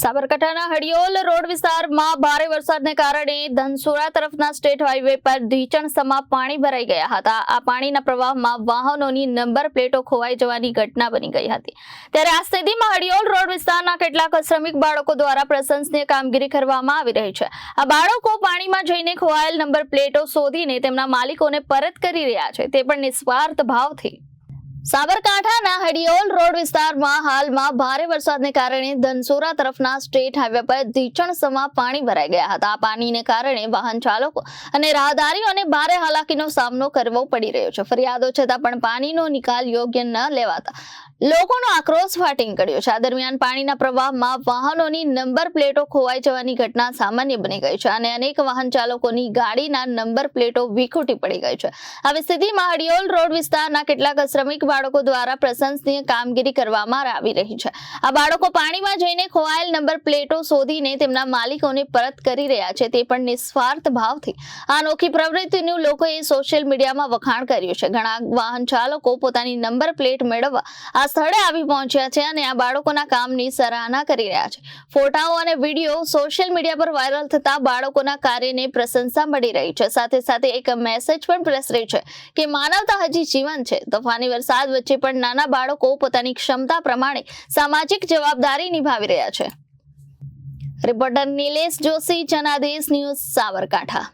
સાબરકાંઠાના હડિયોલ રોડ વિસ્તારમાં ભારે વરસાદને કારણે ધનસુરા તરફના સ્ટેટ હાઈવે પર ઢીચણસમાં પાણી ભરાઈ ગયા હતા. આ પાણીના પ્રવાહમાં વાહનોની નંબર પ્લેટો ખોવાઈ જવાની ઘટના બની ગઈ હતી. ત્યારે આ સ્થિતિમાં હડિયોલ રોડ વિસ્તારના કેટલાક શ્રમિક બાળકો દ્વારા પ્રશંસનીય કામગીરી કરવામાં આવી રહી છે. આ બાળકો પાણીમાં જઈને ખોવાયેલ નંબર પ્લેટો શોધીને તેમના માલિકોને પરત કરી રહ્યા છે. તે પણ નિસ્વાર્થ ભાવથી સાબરકાંઠાના હડિયોલ રોડ વિસ્તારમાં હાલમાં ભારે વરસાદને કારણે ધનસુરા તરફના સ્ટેટ હાઈવે પર ધીચણસમાં પાણી ભરાઈ ગયા હતા. આ પાણીને કારણે વાહન ચાલકો અને રાહદારીઓને ભારે હાલાકીનો સામનો કરવો પડી રહ્યો છે. ફરિયાદો છતાં પણ પાણીનો નિકાલ યોગ્ય ન લેવાતા લોકોનો આક્રોશ ફાટી નીકળ્યો છે. આ દરમિયાન પાણીના પ્રવાહમાં વાહનોની નંબર પ્લેટો ખોવાઈ જવાની ઘટના સામાન્ય બની ગઈ છે અને અનેક વાહન ચાલકોની ગાડીના નંબર પ્લેટો વિખૂટી પડી ગઈ છે. આવી સ્થિતિમાં હડિયોલ રોડ વિસ્તારના કેટલાક શ્રમિક બાળકો દ્વારા પ્રશંસનીય કામગીરી કરવામાં આવી રહી છે. આ બાળકો પાણીમાં જઈને ખોવાયેલ નંબર પ્લેટો શોધીને તેમના માલિકોને પરત કરી રહ્યા છે તે પણ નિસ્વાર્થ ભાવથી. આ અનોખી પ્રવૃત્તિનું લોકોએ સોશિયલ મીડિયામાં વખાણ કર્યું છે. ઘણા વાહન ચાલકો પોતાની નંબર પ્લેટ મેળવવા આ સ્થળે આવી પહોંચ્યા છે અને આ બાળકોના કામની સરાહના કરી રહ્યા છે. ફોટાઓ અને વીડિયો સોશિયલ મીડિયા પર વાયરલ થતા બાળકોના કાર્યને પ્રશંસા મળી રહી છે. સાથે સાથે એક મેસેજ પણ પ્રસરે છે કે માનવતા હજી જીવન છે. તોફાની વરસાદ વચ્ચે પણ નાના બાળકો પોતાની ક્ષમતા પ્રમાણે સામાજિક જવાબદારી નિભાવી રહ્યા છે. Reporter Nilesh Joshi, Janadesh news, Sabarkantha.